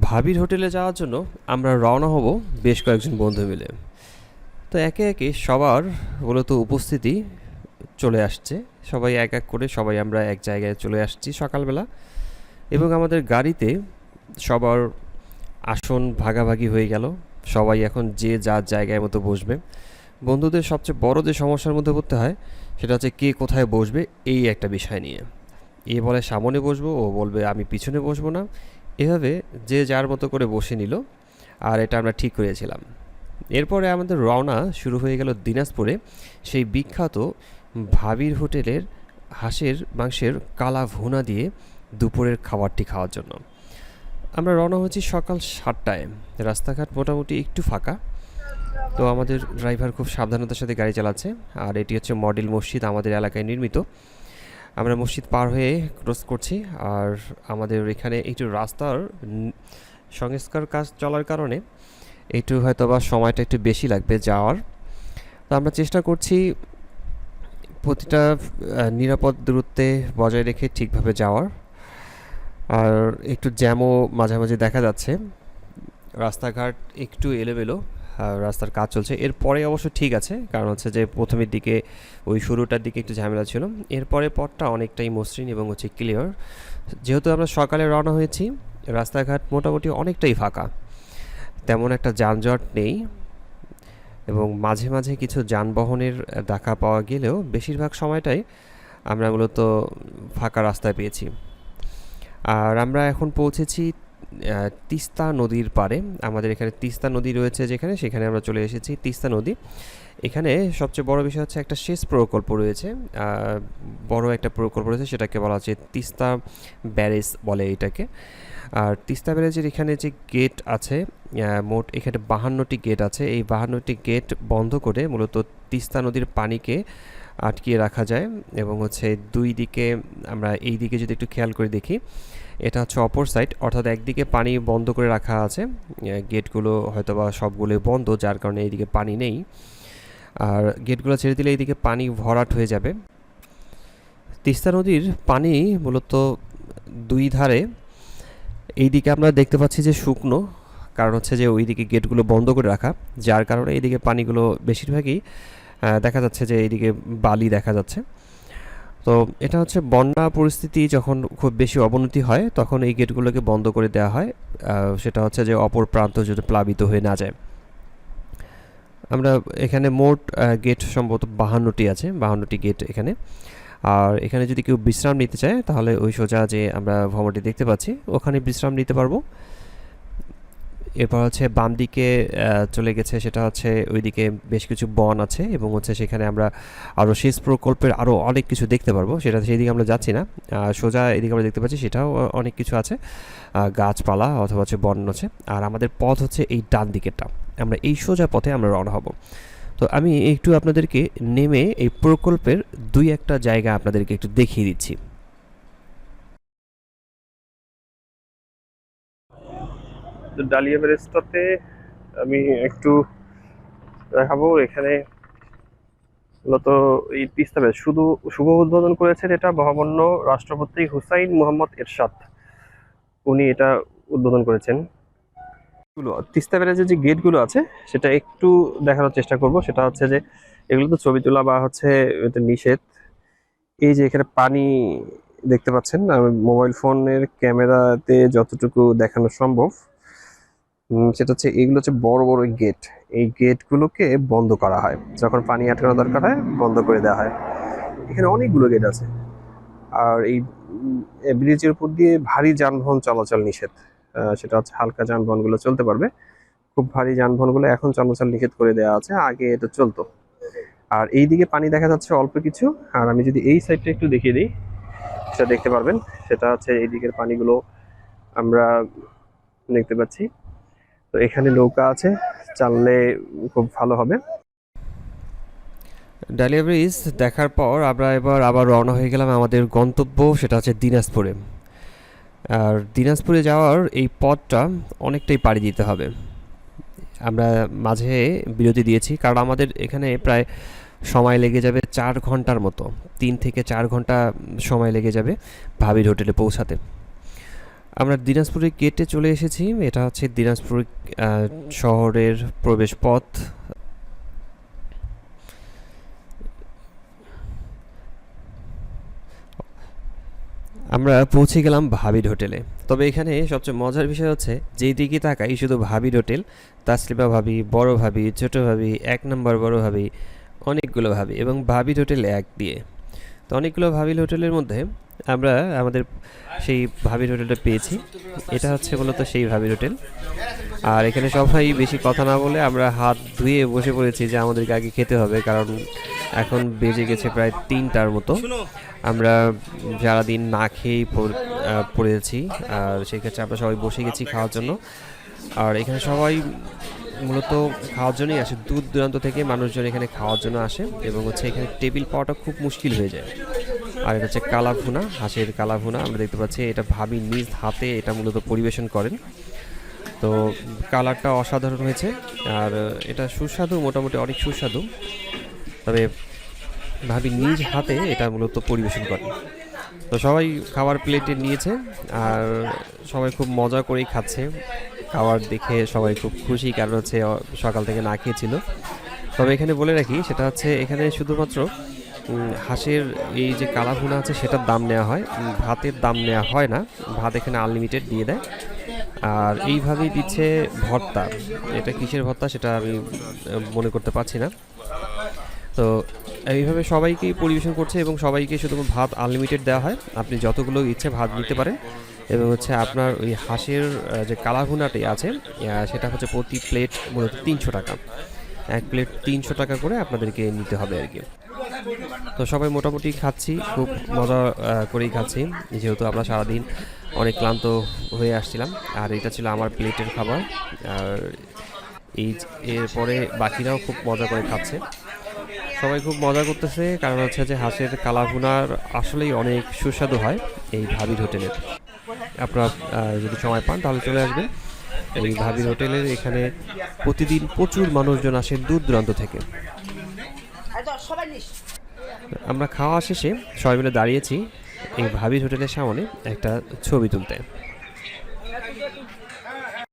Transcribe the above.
ভাবির হোটেলে যাওয়ার জন্য আমরা রওনা হব বেশ কয়েকজন বন্ধু মিলে। তো একে একে সবার মূলত উপস্থিতি চলে আসছে। সবাই এক এক করে সবাই আমরা এক জায়গায় চলে আসছি সকালবেলা। এবং আমাদের গাড়িতে সবার আসন ভাগাভাগি হয়ে গেল। সবাই এখন যে যার জায়গায় মতো বসবে। বন্ধুদের সবচেয়ে বড় যে সমস্যার মধ্যে পড়তে হয়, সেটা হচ্ছে কে কোথায় বসবে, এই একটা বিষয় নিয়ে। এ বলে সামনে বসবো, ও বলবে আমি পিছনে বসবো না। এভাবে যে যার মতো করে বসে নিল, আর এটা আমরা ঠিক করেছিলাম। এরপরে আমাদের রওনা শুরু হয়ে গেল দিনাজপুরে সেই বিখ্যাত ভাবির হোটেলের হাঁসের, মাংসের কালা ভুনা দিয়ে দুপুরের খাবারটি খাওয়ার জন্য। আমরা রওনা হয়েছি সকাল সাতটায়। রাস্তাঘাট মোটামুটি একটু ফাঁকা। তো আমাদের ড্রাইভার খুব সাবধানতার সাথে গাড়ি চালাচ্ছে। আর এটি হচ্ছে মডেল মসজিদ আমাদের এলাকায় নির্মিত। আমরা মসজিদ পার হয়ে ক্রস করছি আর আমাদের এখানে একটু রাস্তার সংস্কার কাজ চলার কারণে একটু হয়তো বা সময়টা একটু বেশি লাগবে যাওয়ার। তো আমরা চেষ্টা করছি প্রতিটা নিরাপদ দূরত্বে বজায় রেখে ঠিকভাবে যাওয়ার। আর একটু জ্যামও মাঝে মাঝে দেখা যাচ্ছে। রাস্তাঘাট একটু এলোমেলো। রাস্তার কাজ চলছে। এরপরে অবশ্য ঠিক আছে, কারণ হচ্ছে যে প্রথমের দিকে ওই শুরুটার দিকে একটু ঝামেলা ছিল। এরপরে পথটা অনেকটাই মসৃণ এবং হচ্ছে ক্লিয়ার যেহেতু আমরা সকালে রওনা হয়েছি, রাস্তাঘাট মোটামুটি অনেকটাই ফাঁকা। তেমন একটা যানজট নেই এবং মাঝে মাঝে কিছু যানবাহনের দেখা পাওয়া গেলেও বেশিরভাগ সময়টাই আমরা মূলত ফাঁকা রাস্তায় পেয়েছি। আর আমরা এখন পৌঁছেছি তিস্তা নদীর পাড়ে, আমাদের এখানে তিস্তা নদী রয়েছে যেখানে, সেখানে আমরা চলে এসেছি, তিস্তা নদী। এখানে সবচেয়ে বড় বিষয় হচ্ছে একটা সেচ প্রকল্প রয়েছে। বড় একটা প্রকল্প রয়েছে, সেটাকে বলা হচ্ছে তিস্তা ব্যারেজ বলে এটাকে। আর তিস্তা ব্যারেজের এখানে যে গেট আছে মোট এখানে বাহান্নটি গেট আছে। এই বাহান্নটি গেট বন্ধ করে মূলত তিস্তা নদীর পানিকে আটকিয়ে রাখা যায় এবং হচ্ছে দুই দিকে আমরা এই দিকে যদি একটু খেয়াল করে দেখি এটা হচ্ছে অপর সাইড অর্থাৎ একদিকে পানি বন্ধ করে রাখা আছে গেটগুলো হয়তো বা সবগুলোই বন্ধ, যার কারণে এইদিকে পানি নেই। আর গেটগুলো ছেড়ে দিলে এইদিকে পানি ভরাট হয়ে যাবে। তিস্তা নদীর পানি মূলত দুই ধারে। এইদিকে আমরা দেখতে পাচ্ছি যে শুকনো, কারণ হচ্ছে যে ওইদিকে গেটগুলো বন্ধ করে রাখা, যার কারণে এইদিকে পানিগুলো বেশিরভাগই দেখা যাচ্ছে যে এইদিকে বালি দেখা যাচ্ছে। তো এটা হচ্ছে বন্যা পরিস্থিতি যখন খুব বেশি অবনতি হয়, তখন এই গেটগুলোকে বন্ধ করে দেওয়া হয়। সেটা হচ্ছে যে অপর প্রান্ত যদি প্লাবিত হয়ে না যায়। আমরা এখানে মোট গেট সম্ভবত বাহান্নটি আছে, বাহান্নটি গেট এখানে। আর এখানে যদি কেউ বিশ্রাম নিতে চায়, তাহলে ওই সোজা যে আমরা ভবনটি দেখতে পাচ্ছি, ওখানে বিশ্রাম নিতে পারব। এরপর হচ্ছে বাম দিকে চলে গেছে, সেটা হচ্ছে ওইদিকে বেশ কিছু বন আছে এবং হচ্ছে সেখানে আমরা আরও সেচ প্রকল্পের আরও অনেক কিছু দেখতে পারব। সেটা সেই দিকে আমরা যাচ্ছি না। সোজা এদিকে আমরা দেখতে পাচ্ছি, সেটাও অনেক কিছু আছে। গাছপালা অথবা হচ্ছে বন আছে। আর আমাদের পথ হচ্ছে এই ডান দিকেরটা। আমরা এই সোজা পথে আমরা রওনা হব। তো আমি একটু আপনাদেরকে নেমে এই প্রকল্পের দুই একটা জায়গা আপনাদেরকে একটু দেখিয়ে দিচ্ছি। ডালিয়া বেরেস্তাতে আমি একটু দেখাবো। এখানে মূলত এই তিস্তা ব্যারেজ শুধু শুভ উদ্বোধন করেছেন এটা মহামান্য রাষ্ট্রপতি হুসাইন মোহাম্মদ এরশাদ। উনি এটা উদ্বোধন করেছেন। তিস্তা ব্যারেজের যে গেটগুলো আছে, সেটা একটু দেখানোর চেষ্টা করব। সেটা হচ্ছে যে, এগুলো তো ছবি তোলা বা হচ্ছে নিষেধ। এই যে এখানে পানি দেখতে পাচ্ছেন মোবাইল ফোনের ক্যামেরাতে যতটুকু দেখানো সম্ভব। সেটা হচ্ছে এইগুলো হচ্ছে বড় বড় গেট এই গেটগুলোকে বন্ধ করা হয়। যখন পানি আটকানো দরকার হয়, বন্ধ করে দেওয়া হয়। এখানে অনেকগুলো গেট আছে। আর এই ব্রিজের উপর দিয়ে ভারী যানবাহন চলাচল নিষেধ। সেটা হচ্ছে হালকা যানবাহনগুলো চলতে পারবে। খুব ভারী যানবাহনগুলো এখন চলাচল নিষেধ করে দেওয়া আছে। আগে এটা চলতো। আর এই দিকে পানি দেখা যাচ্ছে অল্প কিছু। আর আমি যদি এই সাইডটা একটু দেখিয়ে দিই, সেটা দেখতে পারবেন। সেটা হচ্ছে এই দিকের পানিগুলো আমরা দেখতে পাচ্ছি। তো এখানে নৌকা আছে, চাললে খুব ভালো হবে। ডালিয়া ব্রিজ দেখার পর আমরা এবার আবার রওনা হয়ে গেলাম আমাদের গন্তব্য, সেটা হচ্ছে দিনাজপুরে। আর দিনাজপুরে যাওয়ার এই পথটা অনেকটাই পাড়ি দিতে হবে। আমরা মাঝে বিরতি দিয়েছি, কারণ আমাদের এখানে প্রায় সময় লেগে যাবে চার ঘণ্টার মতো। তিন থেকে চার ঘণ্টা সময় লেগে যাবে ভাবির হোটেলে পৌঁছাতে। আমরা দিনাজপুরে গেটে চলে এসেছি। এটা হচ্ছে দিনাজপুর শহরের প্রবেশ পথ আমরা পৌঁছে গেলাম ভাবির হোটেলে। তবে এখানে সবচেয়ে মজার বিষয় হচ্ছে, যেই দিকে তাকাই শুধু ভাবির হোটেল, তাসলিমা ভাবি, বড় ভাবি, ছোট ভাবি, এক নম্বর বড় ভাবি, অনেকগুলো ভাবি এবং ভাবির হোটেল এক দিয়ে। তো অনেকগুলো ভাবির হোটেলের মধ্যে আমরা আমাদের সেই ভাবির হোটেলটা পেয়েছি। এটা হচ্ছে মূলত সেই ভাবির হোটেল। আর এখানে সবাই বেশি কথা না বলে আমরা হাত ধুয়ে বসে পড়েছি যে আমাদেরকে আগে খেতে হবে কারণ এখন বেজে গেছে প্রায় তিনটার মতো। আমরা যারা দিন না খেয়েই পড়েছি। আর সেক্ষেত্রে আমরা সবাই বসে গেছি খাওয়ার জন্য। আর এখানে সবাই মূলত খাওয়ার জন্যই আসে। দূর দূরান্ত থেকে মানুষজন এখানে খাওয়ার জন্য আসে এবং হচ্ছে এখানে টেবিল পাওয়াটা খুব মুশকিল হয়ে যায়। আর এটা হচ্ছে কালাভুনা হাঁসের কালাভুনা আমরা দেখতে পাচ্ছি এটা ভাবি নিজ হাতে এটা মূলত পরিবেশন করেন। তো কালারটা অসাধারণ হয়েছে আর এটা সুস্বাদু, মোটামুটি অনেক সুস্বাদু। তবে ভাবি নিজ হাতে এটা মূলত পরিবেশন করেন। তো সবাই খাবার প্লেটে নিয়েছে আর সবাই খুব মজা করেই খাচ্ছে। খাবার দেখে সবাই খুব খুশি, কারণ হচ্ছে সকাল থেকে না খেয়েছিল। তবে এখানে বলে রাখি, সেটা হচ্ছে এখানে শুধুমাত্র হাঁসের এই যে কালাভুনা আছে, সেটার দাম নেওয়া হয়। ভাতের দাম নেওয়া হয় না। ভাত এখানে আনলিমিটেড দিয়ে দেয়। আর এইভাবেই দিচ্ছে ভর্তা। এটা কিসের ভর্তা সেটা আমি মনে করতে পারছি না। তো এইভাবে সবাইকেই পরিবেশন করছে এবং সবাইকে শুধু ভাত আনলিমিটেড দেওয়া হয়। আপনি যতগুলো ইচ্ছে ভাত নিতে পারেন। এবং হচ্ছে আপনার ওই হাঁসের যে কালাভুনাটি আছে সেটা হচ্ছে প্রতি প্লেট মূলত তিনশো টাকা। এক প্লেট তিনশো টাকা করে আপনাদেরকে নিতে হবে আর কি। তো সবাই মোটামুটি খাচ্ছি, খুব মজা করেই খাচ্ছি। যেহেতু আমরা সারাদিন অনেক ক্লান্ত হয়ে আসছিলাম, আর এটা ছিল আমার প্লেটের খাবার। আর এই এরপরে বাকিরাও খুব মজা করে খাচ্ছে। সবাই খুব মজা করতেছে, কারণ হচ্ছে যে হাঁসের কালাভুনার আসলেই অনেক সুস্বাদু হয় এই ভাবির হোটেলের আপনারা যদি সময় পান, তাহলে চলে আসবেন। এই ভাবির হোটেলের এখানে প্রতিদিন প্রচুর মানুষজন আসে দূর দূরান্ত থেকে। সবাই নিস। আমরা খাওয়া শেষে সবাই মিলে দাঁড়িয়েছি এই ভাবির হোটেলের সামনে একটা ছবি তুলতে।